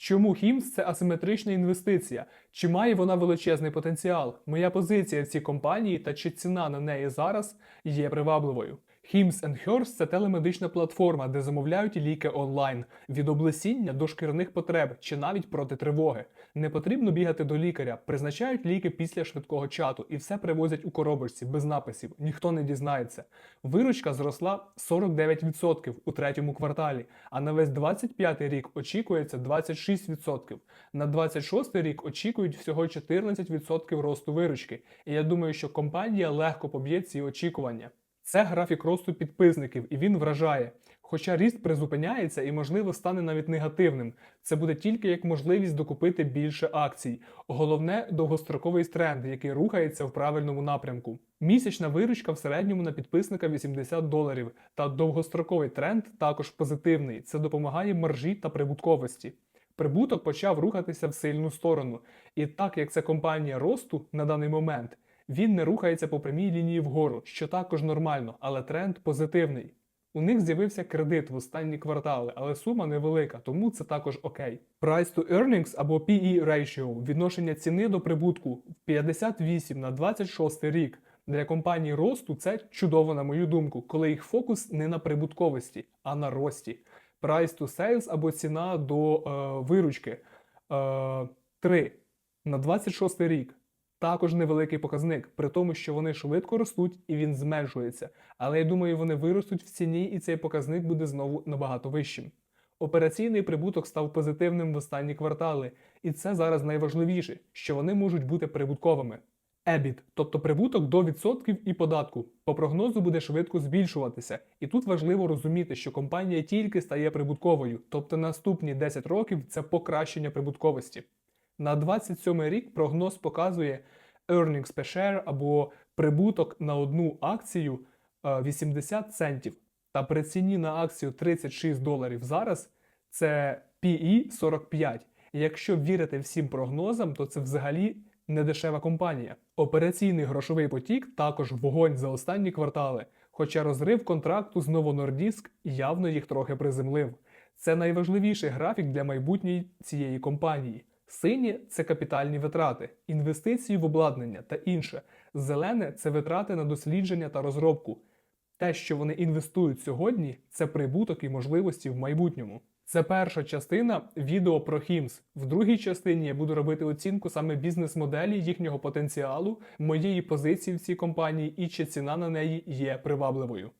Чому Хімс це асиметрична інвестиція? Чи має вона величезний потенціал? Моя позиція в цій компанії та чи ціна на неї зараз є привабливою? Hims Hers – це телемедична платформа, де замовляють ліки онлайн від облесіння до шкірних потреб чи навіть проти тривоги. Не потрібно бігати до лікаря, призначають ліки після швидкого чату і все привозять у коробочці без написів. Ніхто не дізнається. Виручка зросла 49% у третьому кварталі, а на весь 25 рік очікується 26%. На 26 рік очікують всього 14% росту виручки. І я думаю, що компанія легко поб'є ці очікування. Це графік росту підписників, і він вражає. Хоча ріст призупиняється і, можливо, стане навіть негативним. Це буде тільки як можливість докупити більше акцій. Головне довгостроковий тренд, який рухається в правильному напрямку. Місячна виручка в середньому на підписника 80 доларів, та довгостроковий тренд також позитивний. Це допомагає маржі та прибутковості. Прибуток почав рухатися в сильну сторону. І так як це компанія росту на даний момент, він не рухається по прямій лінії вгору, що також нормально, але тренд позитивний. У них з'явився кредит в останні квартали, але сума невелика, тому це також окей. Price to earnings або PE ratio – відношення ціни до прибутку в 58 на 26 рік. Для компаній росту це чудово, на мою думку, коли їх фокус не на прибутковості, а на рості. Price to sales або ціна до е, виручки е, 3 на 26 рік. Також невеликий показник, при тому, що вони швидко ростуть і він зменшується. Але я думаю, вони виростуть в ціні, і цей показник буде знову набагато вищим. Операційний прибуток став позитивним в останні квартали, і це зараз найважливіше, що вони можуть бути прибутковими. EBIT, тобто прибуток до відсотків і податку, по прогнозу буде швидко збільшуватися. І тут важливо розуміти, що компанія тільки стає прибутковою, тобто наступні 10 років це покращення прибутковості. На 27 рік прогноз показує earnings per share або прибуток на одну акцію е, 80 центів. Та при ціні на акцію 36 доларів зараз це PE 45. І якщо вірити всім прогнозам, то це взагалі не дешева компанія. Операційний грошовий потік також вогонь за останні квартали, хоча розрив контракту з Nordisk явно їх трохи приземлив. Це найважливіший графік для майбутньої цієї компанії. Синє це капітальні витрати, інвестиції в обладнання та інше. Зелене це витрати на дослідження та розробку. Те, що вони інвестують сьогодні, це прибуток і можливості в майбутньому. Це перша частина відео про Хімс. В другій частині я буду робити оцінку саме бізнес-моделі їхнього потенціалу, моєї позиції в цій компанії і чи ціна на неї є привабливою.